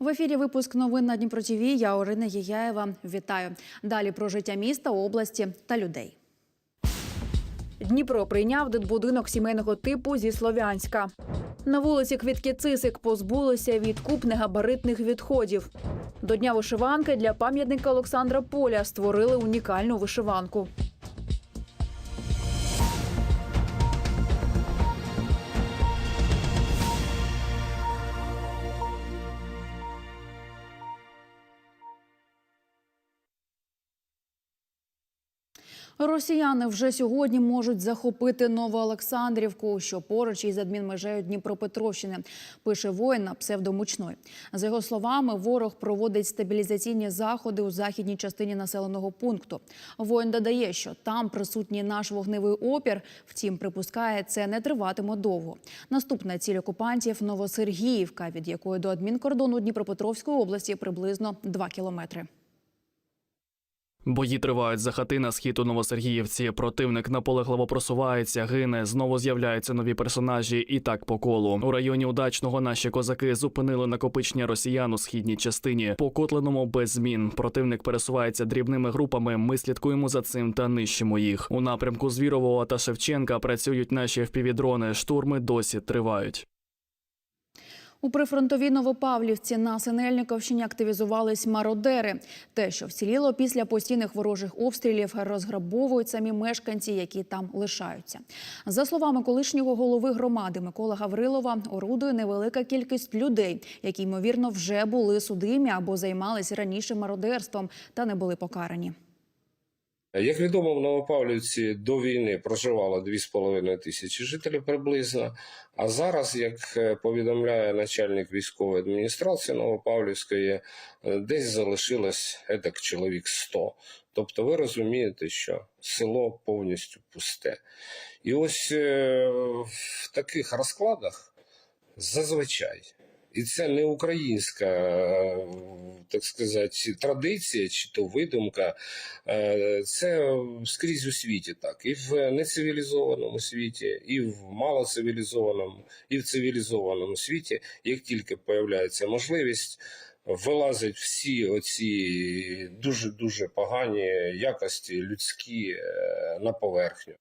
В ефірі випуск новин на Дніпро ТВ. Я Орина Єяєва. Вітаю. Далі про життя міста, області та людей. Дніпро прийняв дитбудинок сімейного типу зі Слов'янська. На вулиці Квітки Цисик позбулися від куб негабаритних відходів. До Дня вишиванки для пам'ятника Олександра Поля створили унікальну вишиванку. Росіяни вже сьогодні можуть захопити Новоолександрівку, що поруч із адмінмежею Дніпропетровщини, пише воїн на псевдомучной. За його словами, ворог проводить стабілізаційні заходи у західній частині населеного пункту. Воїн додає, що там присутній наш вогневий опір. Втім, припускає, це не триватиме довго. Наступна ціль окупантів Новосергіївка, від якої до адмінкордону Дніпропетровської області приблизно 2 кілометри. Бої тривають за хати на схід у Новосергіївці. Противник наполегливо просувається, гине. Знову з'являються нові персонажі, і так по колу. У районі удачного наші козаки зупинили накопичення росіян у східній частині. По Котленому без змін. Противник пересувається дрібними групами. Ми слідкуємо за цим та нищимо їх. У напрямку Звірового та Шевченка працюють наші впівдрони. Штурми досі тривають. У прифронтовій Новопавлівці на Синельниковщині активізувались мародери. Те, що вціліло після постійних ворожих обстрілів, розграбовують самі мешканці, які там лишаються. За словами колишнього голови громади Микола Гаврилова, орудує невелика кількість людей, які ймовірно вже були судимі або займалися раніше мародерством та не були покарані. Як відомо, в Новопавлівці до війни проживало 2,5 тисячі жителів приблизно. А зараз, як е, повідомляє начальник військової адміністрації Новопавлівської, е, десь залишилось етак чоловік 100. Тобто ви розумієте, що село повністю пусте. І ось е, в таких розкладах зазвичай. І це не українська, е, так сказати, традиція чи то видумка. Е, Це скрізь у світі так. І в нецивілізованому світі, і в малоцивілізованому, і в цивілізованому світі, як тільки появляється можливість, вилазять всі оці дуже дуже погані якості людські е, на поверхню.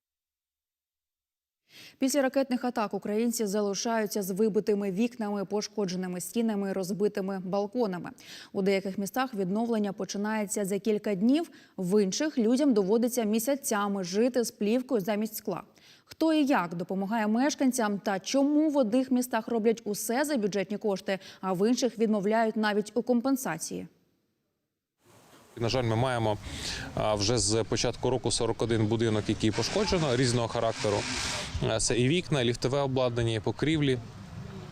Після ракетних атак українці залишаються з вибитими вікнами, пошкодженими стінами, розбитими балконами. У деяких містах відновлення починається за кілька днів. В інших людям доводиться місяцями жити з плівкою замість скла. Хто і як допомагає мешканцям та чому в одних містах роблять усе за бюджетні кошти, а в інших відмовляють навіть у компенсації. На жаль, ми маємо вже з початку року 41 будинок, який пошкоджено різного характеру. Е, Це і вікна, і ліфтове обладнання, і покрівлі.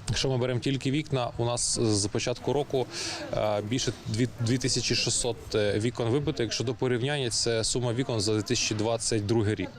Якщо ми беремо тільки вікна, у нас з початку року е, більше 2600 вікон вибито. Якщо до порівняння, це сума вікон за 2022 рік.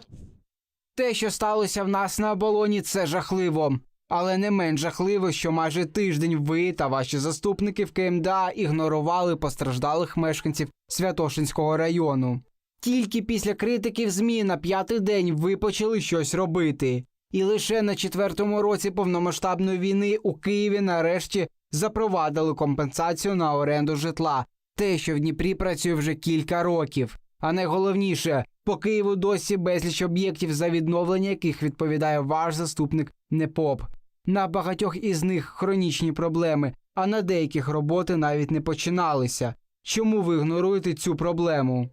Те, що сталося в нас на оболоні, це жахливо. Але не менш жахливо, що майже тиждень ви та ваші заступники в КМДА ігнорували постраждалих мешканців Святошинського району. Тільки після критиків ЗМІ на п'ятий день ви почали щось робити. І лише на четвертому році повномасштабної війни у Києві нарешті запровадили компенсацію на оренду житла. Те, що в Дніпрі працює вже кілька років. А найголовніше, по Києву досі безліч об'єктів, за відновлення яких відповідає ваш заступник НЕПОП. На багатьох із них хронічні проблеми, а на деяких роботи навіть не починалися. Чому ви ігноруєте цю проблему?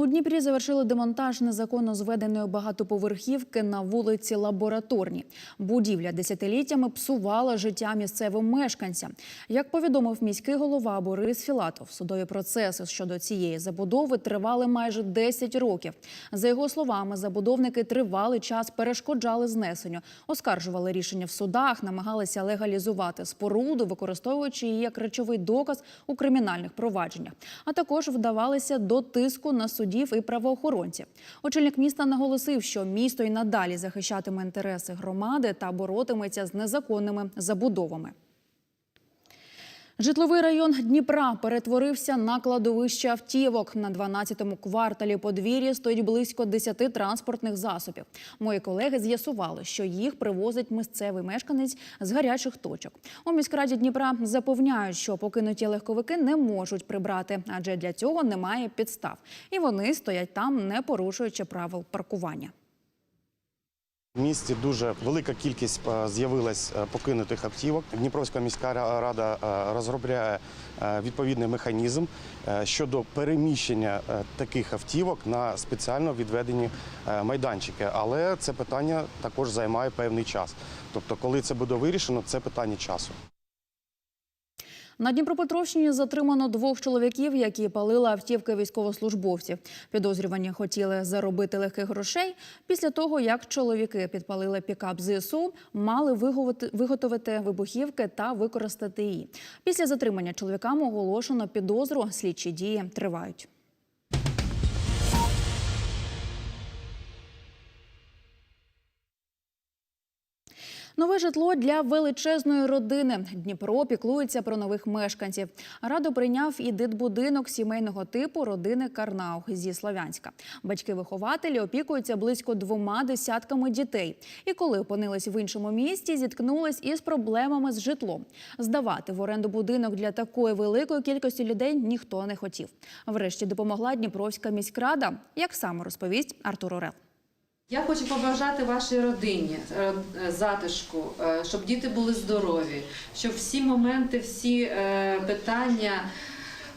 У Дніпрі завершили демонтаж незаконно зведеної багатоповерхівки на вулиці Лабораторній. Будівля десятиліттями псувала життя місцевим мешканцям. Як повідомив міський голова Борис Філатов, судові процеси щодо цієї забудови тривали майже 10 років. За його словами, забудовники тривалий час перешкоджали знесенню, оскаржували рішення в судах, намагалися легалізувати споруду, використовуючи її як речовий доказ у кримінальних провадженнях, а також вдавалися до тиску на суддів і правоохоронців. Очільник міста наголосив, що місто й надалі захищатиме інтереси громади та боротиметься з незаконними забудовами. Житловий район Дніпра перетворився на кладовище автівок. На 12-му кварталі подвір'я стоїть близько 10 транспортних засобів. Мої колеги з'ясували, що їх привозить місцевий мешканець з гарячих точок. У міськраді Дніпра запевняють, що покинуті легковики не можуть прибрати, адже для цього немає підстав. І вони стоять там, не порушуючи правил паркування. В місті дуже велика кількість е, з'явилась е, покинутих автівок. Дніпровська міська рада е, розробляє відповідний механізм щодо переміщення таких автівок на спеціально відведені майданчики. Але це питання також займає певний час. Тобто, коли це буде вирішено, це питання часу. На Дніпропетровщині затримано двох чоловіків, які палили автівки військовослужбовців. Підозрювані хотіли заробити легких грошей. Після того, як чоловіки підпалили пікап ЗСУ, мали виготовити- вибухівки та використати її. Після затримання чоловікам оголошено підозру. Слідчі дії тривають. Нове житло для величезної родини. Дніпро піклується про нових мешканців. Радо прийняв і дитбудинок сімейного типу родини Карнаух зі Слов'янська. Батьки-вихователі опікуються близько двома десятками дітей. І коли опинились в іншому місті, зіткнулись із проблемами з житлом. Здавати в оренду будинок для такої великої кількості людей ніхто не хотів. Врешті допомогла Дніпровська міськрада. Як саме розповість Артур Орел. Я хочу побажати вашій родині е, е, затишку, е, щоб діти були здорові, щоб всі моменти, всі питання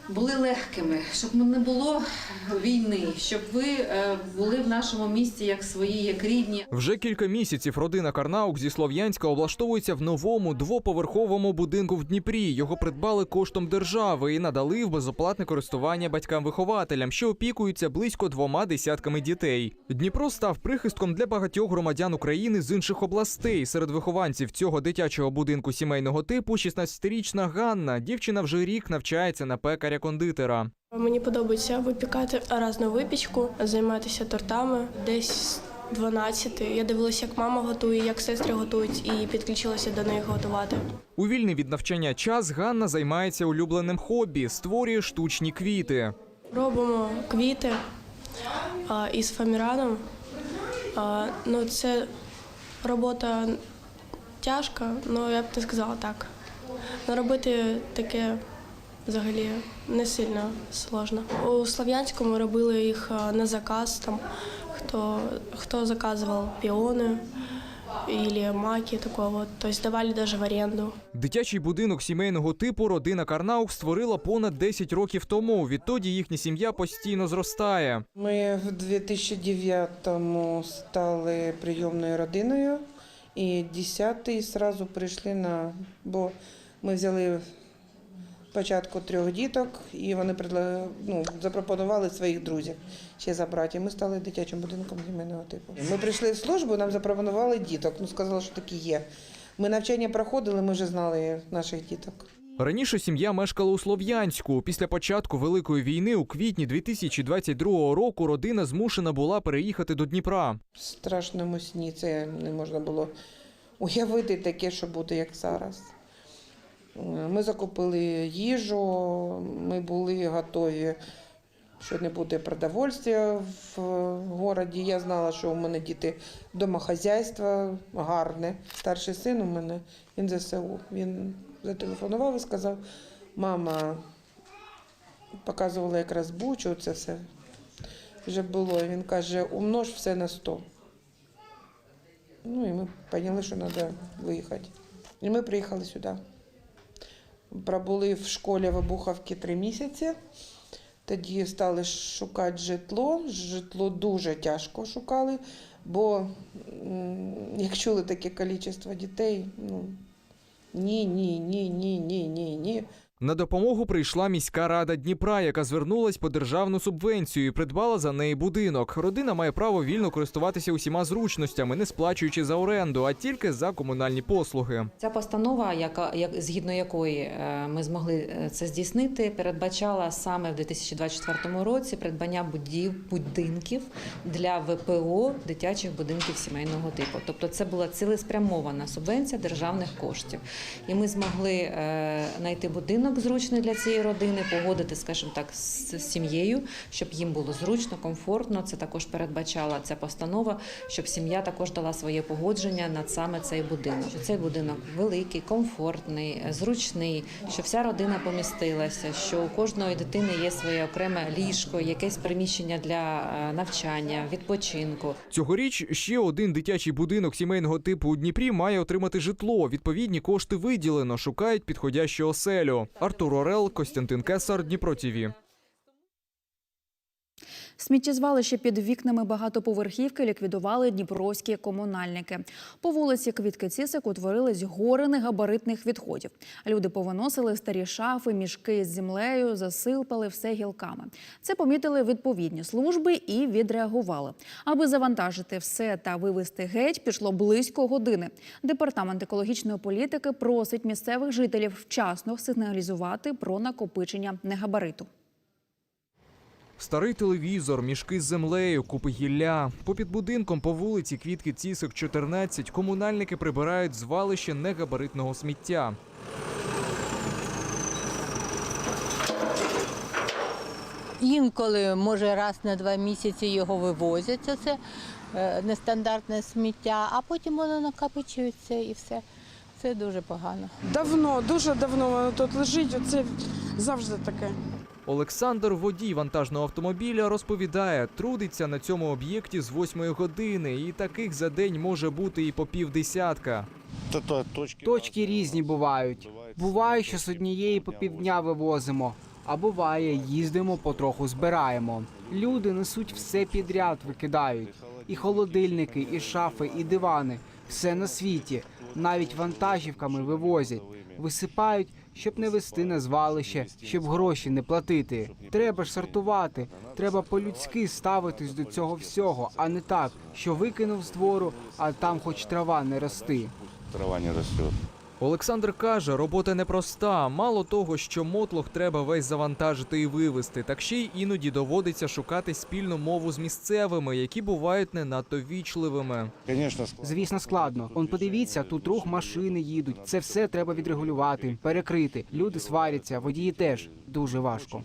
були легкими, щоб не було війни, щоб ви е, були в нашому місті як свої, як рідні. Вже кілька місяців родина Карнаук зі Слов'янська облаштовується в новому двоповерховому будинку в Дніпрі. Його придбали коштом держави і надали в безоплатне користування батькам-вихователям, що опікуються близько двома десятками дітей. Дніпро став прихистком для багатьох громадян України з інших областей. Серед вихованців цього дитячого будинку сімейного типу 16-річна Ганна. Дівчина вже рік навчається на пекаря-кондитера. Мені подобається випікати разну випічку, займатися тортами. Десь з 12. Я дивилася, як мама готує, як сестри готують, і підключилася до них готувати. У вільний від навчання час Ганна займається улюбленим хобі, створює штучні квіти. Робимо квіти а, із фаміраном. А, ну, це робота тяжка, але я б не сказала так. Ну, робити таке взагалі не сильно сложно. У Слов'янському робили їх на заказ, там, хто, хто заказував піони або маки такого, тобто давали навіть в оренду. Дитячий будинок сімейного типу родина Карнаук створила понад 10 років тому. Відтоді їхня сім'я постійно зростає. Ми в 2009-му стали прийомною родиною, і 10-й зразу прийшли на. Бо ми взяли спочатку трьох діток, і вони ну, запропонували своїх друзів ще забрати. І ми стали дитячим будинком сімейного типу. Ми прийшли в службу, нам запропонували діток. Ну, сказали, що такі є. Ми навчання проходили, ми вже знали наших діток. Раніше сім'я мешкала у Слов'янську. Після початку Великої війни у квітні 2022 року родина змушена була переїхати до Дніпра. В страшному сні це не можна було уявити таке, що буде як зараз. Ми закупили їжу, ми були готові, що не буде продовольствя в місті. Я знала, що у мене діти домохазяйство гарне. Старший син у мене він ЗСУ. Він зателефонував і сказав: мама показувала якраз бучу, це все вже було. Він каже, умнож все на 100. Ну і ми поняли, що треба виїхати. І ми приїхали сюди. Пробули в школі в Обухавці три місяці. Тоді стали шукати житло. Житло дуже тяжко шукали, бо як чули таке кількість дітей, ну ні, ні, ні, ні, ні, ні, ні. На допомогу прийшла міська рада Дніпра, яка звернулась по державну субвенцію і придбала за неї будинок. Родина має право вільно користуватися усіма зручностями, не сплачуючи за оренду, а тільки за комунальні послуги. Ця постанова, яка як згідно якої е, ми змогли е, це здійснити, передбачала саме в 2024 році придбання будів будинків для ВПО дитячих будинків сімейного типу. Тобто, це була цілеспрямована субвенція державних коштів, і ми змогли е, знайти будинок будинок зручний для цієї родини, погодити, скажімо так, з сім'єю, щоб їм було зручно, комфортно. Це також передбачала ця постанова, щоб сім'я також дала своє погодження на саме цей будинок. Що цей будинок великий, комфортний, зручний, що вся родина помістилася, що у кожної дитини є своє окреме ліжко, якесь приміщення для е, навчання, відпочинку. Цьогоріч ще один дитячий будинок сімейного типу у Дніпрі має отримати житло. Відповідні кошти виділено, шукають підходящу оселю. Артур Орел, Костянтин Кесар, Дніпро ТІВІ. Сміттєзвалище під вікнами багатоповерхівки ліквідували дніпровські комунальники. По вулиці Квітки Цісик утворились гори негабаритних відходів. Люди повиносили старі шафи, мішки з землею, засипали все гілками. Це помітили відповідні служби і відреагували. Аби завантажити все та вивезти геть, пішло близько години. Департамент екологічної політики просить місцевих жителів вчасно сигналізувати про накопичення негабариту. Старий телевізор, мішки з землею, купи гілля. Попід будинком по вулиці Квітки Цісик, 14, комунальники прибирають звалище негабаритного сміття. Інколи, може, раз на два місяці його вивозять, це е, нестандартне сміття, а потім воно накопичується і все. Це дуже погано. Давно, дуже давно воно тут лежить. Оце завжди таке. Олександр, водій вантажного автомобіля, розповідає, трудиться на цьому об'єкті з 8 години, і таких за день може бути і по півдесятка. Точки різні бувають. Буває, що з однієї по півдня вивозимо, а буває, їздимо потроху збираємо. Люди несуть все підряд, викидають. І холодильники, і шафи, і дивани. Все на світі. Навіть вантажівками вивозять. Висипають, щоб не вести на звалище, щоб гроші не платити. Треба ж сортувати. Треба по-людськи ставитись до цього всього, а не так, що викинув з двору, а там хоч трава не рости. Трава не росте. Олександр каже, робота непроста. Мало того, що мотлох треба весь завантажити і вивезти, так ще й іноді доводиться шукати спільну мову з місцевими, які бувають не надто вічливими. Звісно, складно. Он подивіться, тут рух машини їдуть. Це все треба відрегулювати, перекрити. Люди сваряться, водії теж дуже важко.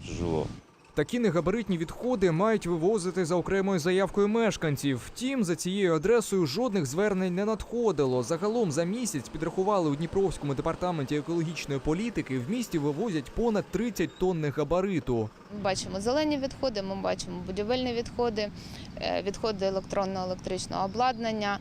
Такі негабаритні відходи мають вивозити за окремою заявкою мешканців. Втім, за цією адресою жодних звернень не надходило. Загалом за місяць підрахували у Дніпровському департаменті екологічної політики. В місті вивозять понад 30 тонн негабариту. Ми бачимо зелені відходи, ми бачимо будівельні відходи, е, відходи електронного електричного обладнання.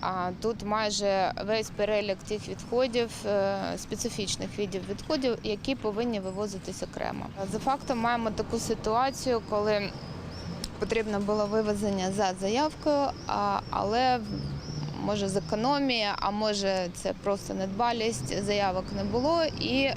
А тут майже весь перелік тих відходів, е, специфічних видів відходів, які повинні вивозитись окремо. За фактом маємо таку ситуацію, коли потрібно було вивезення за заявкою, але може з економії, а може це просто недбалість, заявок не було, і е,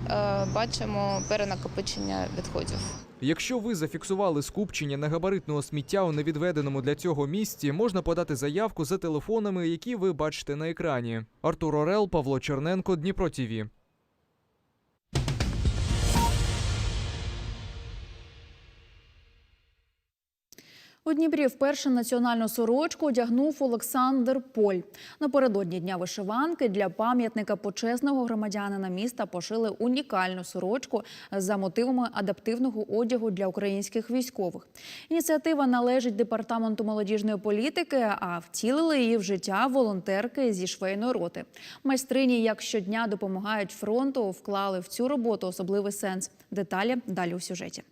бачимо перенакопичення відходів. Якщо ви зафіксували скупчення негабаритного сміття у невідведеному для цього місці, можна подати заявку за телефонами, які ви бачите на екрані. Артур Орел, Павло Черненко, Дніпро ТІВІ. У Дніпрі вперше національну сорочку одягнув Олександр Поль. Напередодні дня вишиванки для пам'ятника почесного громадянина міста пошили унікальну сорочку за мотивами адаптивного одягу для українських військових. Ініціатива належить департаменту молодіжної політики, а втілили її в життя волонтерки зі швейної роти. Майстрині, як щодня допомагають фронту, вклали в цю роботу особливий сенс. Деталі далі у сюжеті.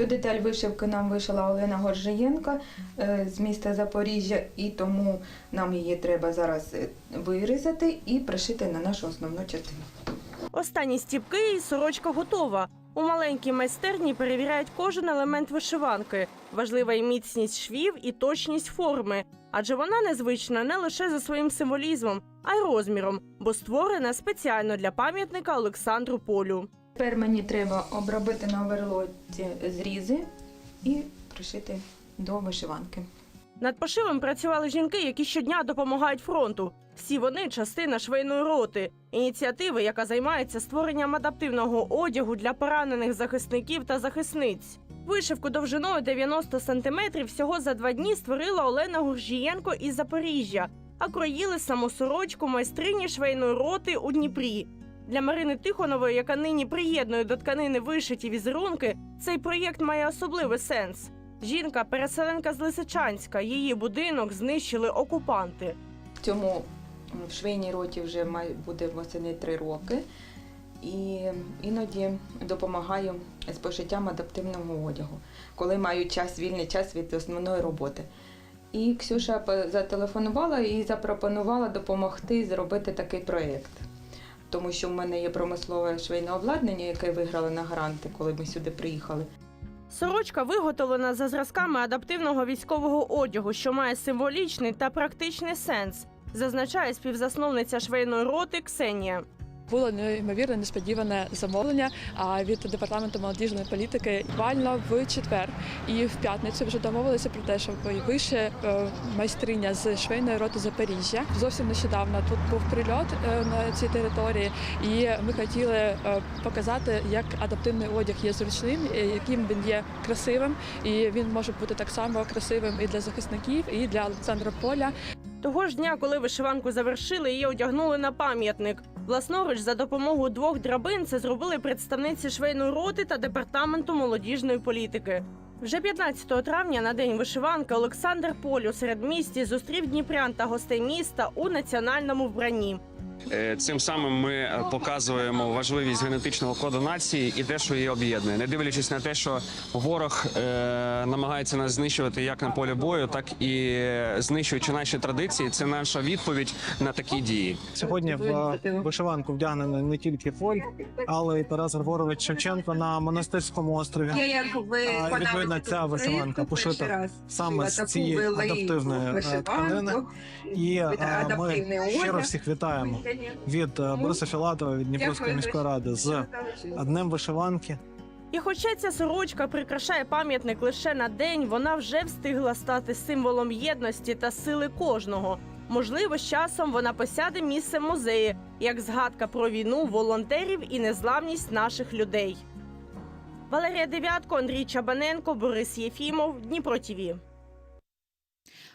Цю деталь вишивки нам вишила Олена Горжиєнка е, з міста Запоріжжя, і тому нам її треба зараз е, вирізати і пришити на нашу основну частину. Останні стіпки і сорочка готова. У маленькій майстерні перевіряють кожен елемент вишиванки. Важлива і міцність швів, і точність форми. Адже вона незвична не лише за своїм символізмом, а й розміром, бо створена спеціально для пам'ятника Олександру Полю. Тепер мені треба обробити на оверлоці зрізи і пришити до вишиванки. Над пошивом працювали жінки, які щодня допомагають фронту. Всі вони частина швейної роти, ініціативи, яка займається створенням адаптивного одягу для поранених захисників та захисниць. Вишивку довжиною 90 сантиметрів всього за два дні створила Олена Гуржієнко із Запоріжжя, а кроїли саму сорочку майстрині швейної роти у Дніпрі. Для Марини Тихонової, яка нині приєднує до тканини вишиті візерунки, цей проєкт має особливий сенс. Жінка переселенка з Лисичанська. Її будинок знищили окупанти. Цьому в швейній роті вже буде восени три роки. І іноді допомагаю з пошиттям адаптивного одягу, коли маю час, вільний час від основної роботи. І Ксюша зателефонувала і запропонувала допомогти зробити такий проєкт. Тому що в мене є промислове швейне обладнання, яке виграли на гранти, коли ми сюди приїхали. Сорочка виготовлена за зразками адаптивного військового одягу, що має символічний та практичний сенс, зазначає співзасновниця швейної роти Ксенія. Було неймовірно несподіване замовлення від департаменту молодіжної політики буквально в четвер. І в п'ятницю вже домовилися про те, щоб вище майстриня з швейної роти Запоріжжя. Зовсім нещодавно тут був прильот е, на цій території, і ми хотіли е, показати, як адаптивний одяг є зручним, е, яким він є красивим, і він може бути так само красивим і для захисників, і для Олександра Поля. Того ж дня, коли вишиванку завершили, її одягнули на пам'ятник. Власноруч за допомогою двох драбин це зробили представниці швейної роти та департаменту молодіжної політики. Вже 15 травня на день вишиванки Олександр Полю у середмісті зустрів дніпрян та гостей міста у національному вбранні. Е, Цим самим ми е, показуємо важливість генетичного коду нації і те, що її об'єднує, не дивлячись на те, що ворог е, намагається нас знищувати як на полі бою, так і знищуючи наші традиції. Це наша відповідь на такі дії. Сьогодні в вишиванку вдягнений не тільки Фоль, але й Тарас Григорович Шевченко на монастирському острові. А, Відповідно, ця вишиванка пошита саме з цієї адаптивної е, тканини. І е, ми щиро всіх вітаємо від е, Бориса Філатова, від Дніпровської міської ради з днем вишиванки. І хоча ця сорочка прикрашає пам'ятник лише на день, вона вже встигла стати символом єдності та сили кожного. Можливо, з часом вона посяде місце музеї, як згадка про війну, волонтерів і незламність наших людей. Валерія Дев'ятко, Андрій Чабаненко, Борис Єфімов, Дніпро ТІВІ.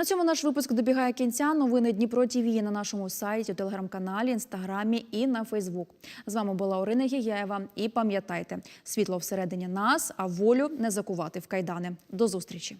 На цьому наш випуск добігає кінця. Новини Дніпро ТІВІ на нашому сайті, телеграм-каналі, інстаграмі і на Фейсбук. З вами була Орина Гігяєва. І пам'ятайте, світло всередині нас, а волю не закувати в кайдани. До зустрічі.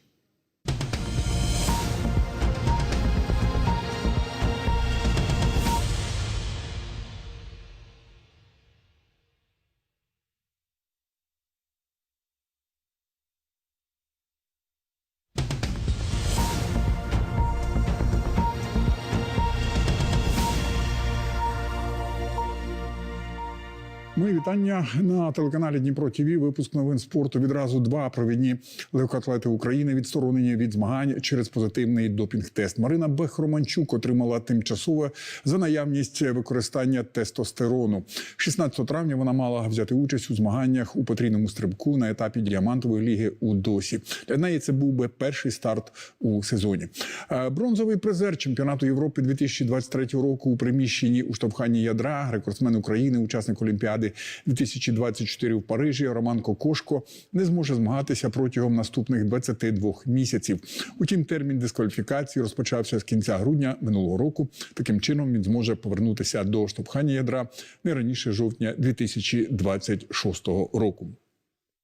Вітання на телеканалі Дніпро ТІВІ. Випуск новин спорту. Відразу два провідні легкоатлети України відсторонені від змагань через позитивний допінг-тест. Марина Бехроманчук отримала тимчасове за наявність використання тестостерону. 16 травня вона мала взяти участь у змаганнях у потрійному стрибку на етапі діамантової ліги у досі. Для неї це був би перший старт у сезоні. Е, Бронзовий призер чемпіонату Європи 2023 року у приміщенні у штовханні ядра, рекордсмен України, учасник Олімпіади 2024 в Парижі. Роман Кокошко не зможе змагатися протягом наступних 22 місяців. Утім, термін дискваліфікації розпочався з кінця грудня минулого року. Таким чином він зможе повернутися до штовхання ядра не раніше жовтня 2026 року.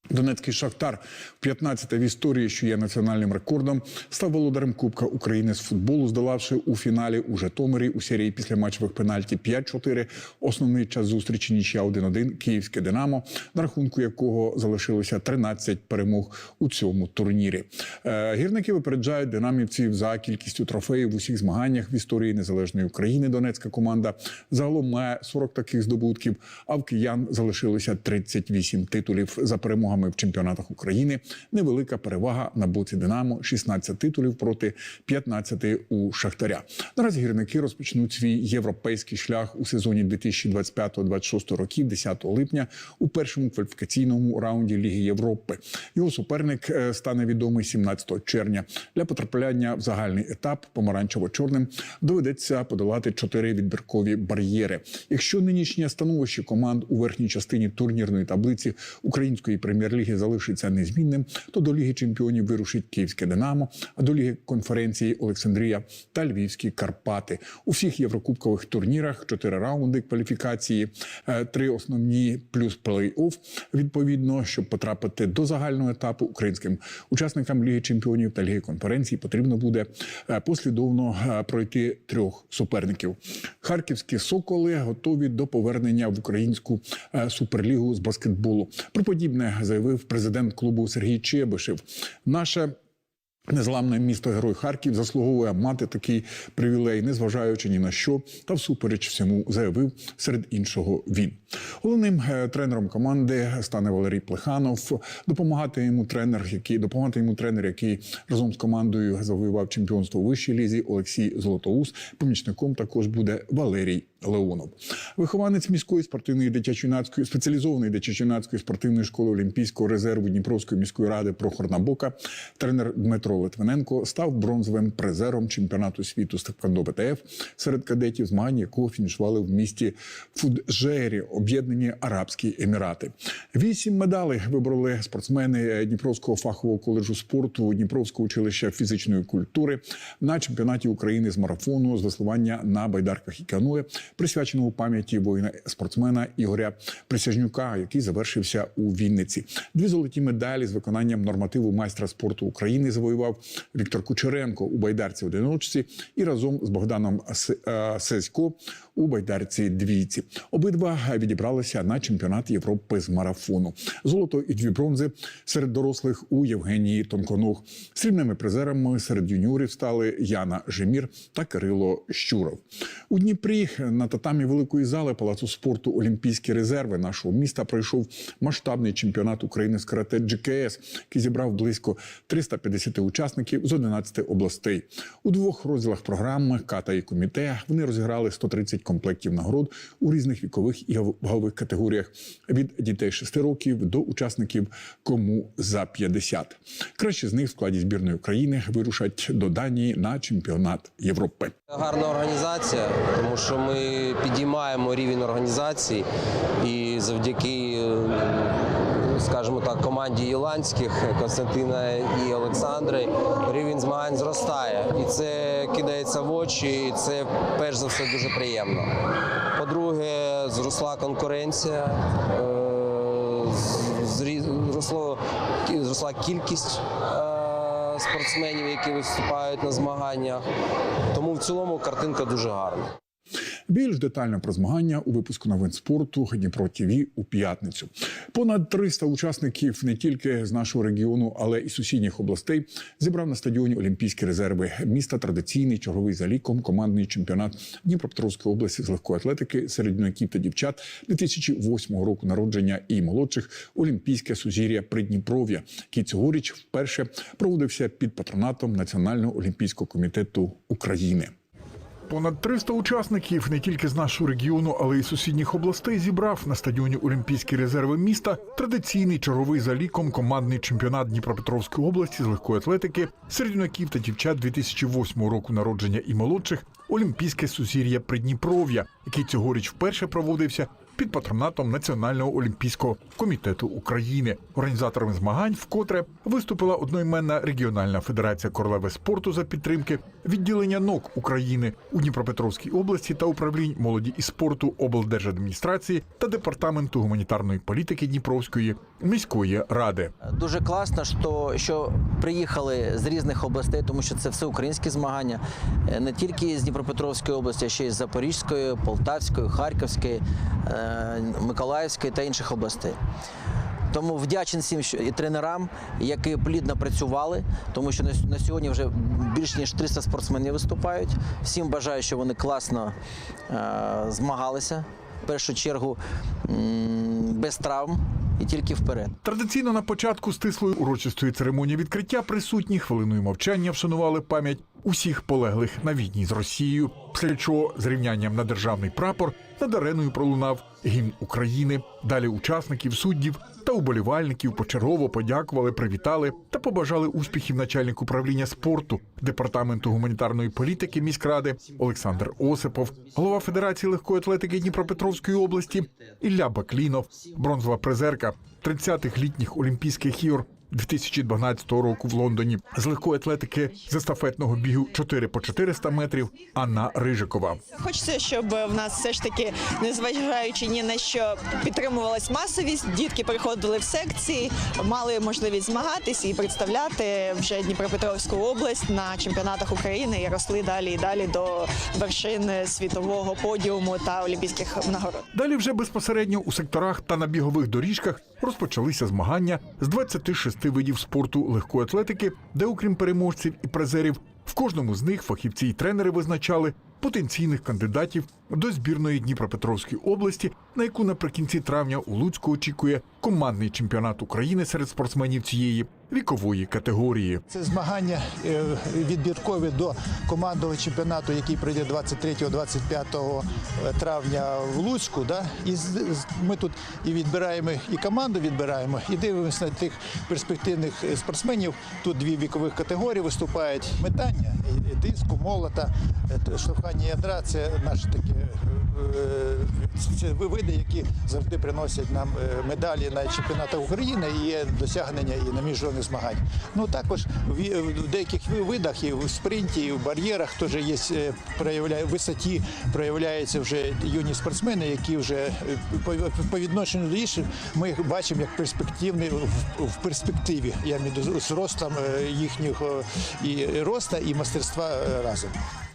Донецький Шахтар в 15-те в історії, що є національним рекордом, став володарем Кубка України з футболу, здолавши у фіналі у Житомирі у серії після матчевих пенальті 5-4. Основний час зустрічі нічия 1-1 Київське Динамо, на рахунку якого залишилося 13 перемог у цьому турнірі. Е, Гірники випереджають динамівців за кількістю трофеїв в усіх змаганнях в історії незалежної України. Донецька команда загалом має 40 таких здобутків. А в киян залишилося 38 титулів за перемогами перемогами в чемпіонатах України. Невелика перевага на боці Динамо 16 титулів проти 15 у Шахтаря. Наразі гірники розпочнуть свій європейський шлях у сезоні 2025-26 років, 10 липня, у першому кваліфікаційному раунді Ліги Європи. Його суперник е, стане відомий 17 червня. Для потрапляння в загальний етап помаранчево-чорним доведеться подолати чотири відбіркові бар'єри. Якщо нинішнє становище команд у верхній частині турнірної таблиці української прем'єр-ліги залишиться незмінним, то до Ліги чемпіонів вирушить Київське Динамо, а до Ліги конференції Олександрія та Львівські Карпати. У всіх єврокубкових турнірах чотири раунди кваліфікації, е, три основні плюс плей-офф. Відповідно, щоб потрапити до загального етапу українським учасникам Ліги чемпіонів та Ліги конференції потрібно буде е, послідовно е, пройти трьох суперників. Харківські соколи готові до повернення в українську суперлігу з баскетболу. Про подібне заявив президент клубу Сергій Чебишев. Наше Незламне місто Герой Харків заслуговує мати такий привілей, незважаючи ні на що, та всупереч всьому заявив серед іншого він. Головним е, тренером команди стане Валерій Плеханов. Допомагати йому тренер, який допомагати йому тренер, який разом з командою завоював чемпіонство у вищій лізі Олексій Золотоус. Помічником також буде Валерій Леонов. Вихованець міської спортивної дитячо-юнацької спеціалізованої дитячо-юнацької спортивної школи Олімпійського резерву Дніпровської міської ради Прохор Набока, тренер Дмитро Литвиненко став бронзовим призером чемпіонату світу з Тхеквондо БТФ серед кадетів, змагань якого фінішували в місті Фуджері, Об'єднані Арабські Емірати. Вісім медалей вибрали спортсмени Дніпровського фахового коледжу спорту, Дніпровського училища фізичної культури на чемпіонаті України з марафону з веслування на байдарках і каное, присвяченого пам'яті воїна спортсмена Ігоря Присяжнюка, який завершився у Вінниці. Дві золоті медалі з виконанням нормативу майстра спорту України завоював Віктор Кучеренко у байдарці одиночці і разом з Богданом е, Сесько у байдарці двійці. Обидва відібралися на чемпіонат Європи з марафону. Золото і дві бронзи серед дорослих у Євгенії Тонконог. Срібними призерами серед юніорів стали Яна Жемір та Кирило Щуров. У Дніпрі на татамі великої зали палацу спорту Олімпійські резерви нашого міста пройшов масштабний чемпіонат України з карате GKS, який зібрав близько 350 учасників з 11 областей. У двох розділах програми ката і коміте вони розіграли 130 комплектів нагород у різних вікових і вагових категоріях від дітей 6 років до учасників кому за 50. Краще з них в складі збірної України вирушать до Данії на чемпіонат Європи. Гарна організація, тому що ми підіймаємо рівень організації і завдяки, е, скажімо так, команді Іландських Константина і Олександри рівень змагань зростає. І це кидається в очі, і це перш за все дуже приємно. По-друге, зросла конкуренція. е, зросло, зросла кількість е, спортсменів, які виступають на змаганнях. Тому в цілому картинка дуже гарна. Більш детально про змагання у випуску новин спорту Дніпро ТВ у п'ятницю. Понад 300 учасників не тільки з нашого регіону, але і сусідніх областей зібрав на стадіоні Олімпійські резерви міста. Традиційний черговий за ліком командний чемпіонат Дніпропетровської області з легкої атлетики серед юнаків та дівчат 2008 року народження і молодших Олімпійське сузір'я Придніпров'я, який цьогоріч вперше проводився під патронатом Національного олімпійського комітету України. Понад 300 учасників не тільки з нашого регіону, але й сусідніх областей зібрав на стадіоні Олімпійські резерви міста традиційний черговий за ліком командний чемпіонат Дніпропетровської області з легкої атлетики серед юнаків та дівчат 2008 року народження і молодших Олімпійське сузір'я Придніпров'я, який цьогоріч вперше проводився під патронатом Національного олімпійського комітету України. Організаторами змагань вкотре виступила одноіменна регіональна федерація королеви спорту за підтримки відділення НОК України у Дніпропетровській області та управлінь молоді і спорту облдержадміністрації та департаменту гуманітарної політики Дніпровської міської ради. Дуже класно, що, що приїхали з різних областей, тому що це все українські змагання, Е, не тільки з Дніпропетровської області, а ще й з Запорізької, Полтавської, Харківської, е, Миколаївської та інших областей. Тому вдячний всім тренерам, які плідно працювали, тому що на сьогодні вже більш ніж 300 спортсменів виступають. Всім бажаю, щоб вони класно е, змагалися. В першу чергу без травм, і тільки вперед. Традиційно на початку стислої урочистої церемонії відкриття присутні хвилиною мовчання вшанували пам'ять усіх полеглих на війні з Росією. Після чого з рівнянням на державний прапор над ареною пролунав гімн України. Далі учасників, суддів та уболівальників почергово подякували, привітали та побажали успіхів начальник управління спорту департаменту гуманітарної політики міськради Олександр Осипов, голова Федерації легкої атлетики Дніпропетровської області Ілля Баклінов, бронзова призерка 30-х літніх Олімпійських ігор 2012 року в Лондоні з легкої атлетики з естафетного бігу 4 по 400 метрів Анна Рижикова. Хочеться, щоб в нас все ж таки, незважаючи ні на що, підтримувалась масовість. Дітки приходили в секції, мали можливість змагатись і представляти вже Дніпропетровську область на чемпіонатах України і росли далі і далі до вершин світового подіуму та олімпійських нагород. Далі вже безпосередньо у секторах та на бігових доріжках розпочалися змагання з 26 видів спорту легкої атлетики, де, окрім переможців і призерів, в кожному з них фахівці й тренери визначали потенційних кандидатів до збірної Дніпропетровської області, на яку наприкінці травня у Луцьку очікує командний чемпіонат України серед спортсменів цієї вікової категорії. Це змагання е, відбіркові до командного чемпіонату, який пройде 23-25 травня в Луцьку. Да? І ми тут і відбираємо, і команду відбираємо, і дивимося на тих перспективних е, спортсменів. Тут дві вікових категорії виступають метання, диску, молота, е, штовхання ядра. Це наші такі е, це види, які завжди приносять нам е, медалі на чемпіонатах України і є досягнення і на міжнародних змагань. Ну також в, деяких видах і в спринті, і в бар'єрах теж є е, проявляє висоті, проявляються вже юні спортсмени, які вже е, по, відношенню до інших ми їх бачимо як перспективні в, перспективі. Я на з ростом е, їхнього і роста, і мастерства е, разом.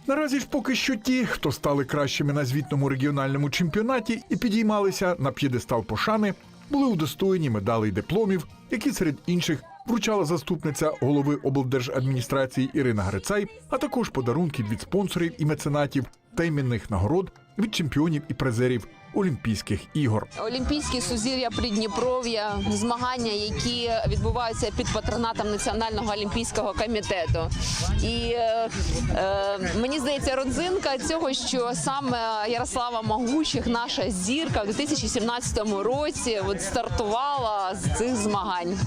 Наразі ж поки що ті, хто стали кращими на звітному регіональному чемпіонаті і підіймалися на п'єдестал пошани, були удостоєні медалей дипломів, які серед інших вручала заступниця голови облдержадміністрації Ірина Грицай, а також подарунки від спонсорів і меценатів та іменних нагород від чемпіонів і призерів Олімпійських ігор. Олімпійські сузір'я Придніпров'я, змагання, які відбуваються під патронатом Національного олімпійського комітету. І е, е, мені здається, родзинка цього, що саме Ярослава Могучих, наша зірка, в 2017 році от стартувала з цих змагань.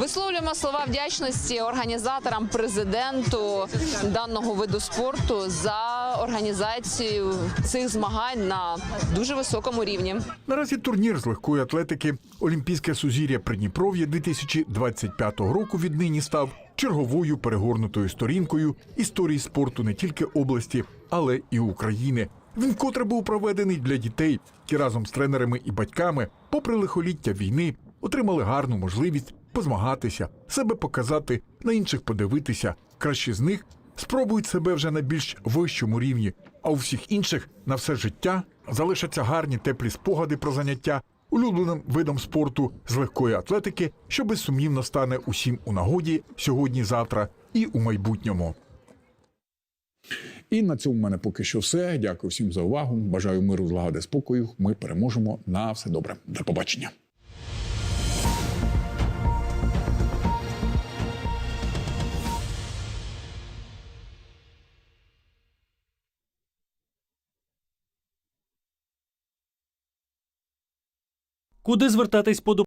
Висловлюємо слова вдячності організаторам, президенту даного виду спорту за організацію цих змагань на дуже високому рівні. Наразі турнір з легкої атлетики Олімпійське сузір'я Придніпров'я 2025 року віднині став черговою перегорнутою сторінкою історії спорту не тільки області, але і України. Він вкотре був проведений для дітей, які разом з тренерами і батьками, попри лихоліття війни, отримали гарну можливість позмагатися, себе показати, на інших подивитися. Кращі з них спробують себе вже на більш вищому рівні, а у всіх інших на все життя залишаться гарні теплі спогади про заняття улюбленим видом спорту з легкої атлетики, що безсумнівно стане усім у нагоді сьогодні, завтра і у майбутньому. І на цьому в мене поки що все. Дякую всім за увагу. Бажаю миру, злагоди, спокою. Ми переможемо. На все добре. До побачення. Куди звертатись по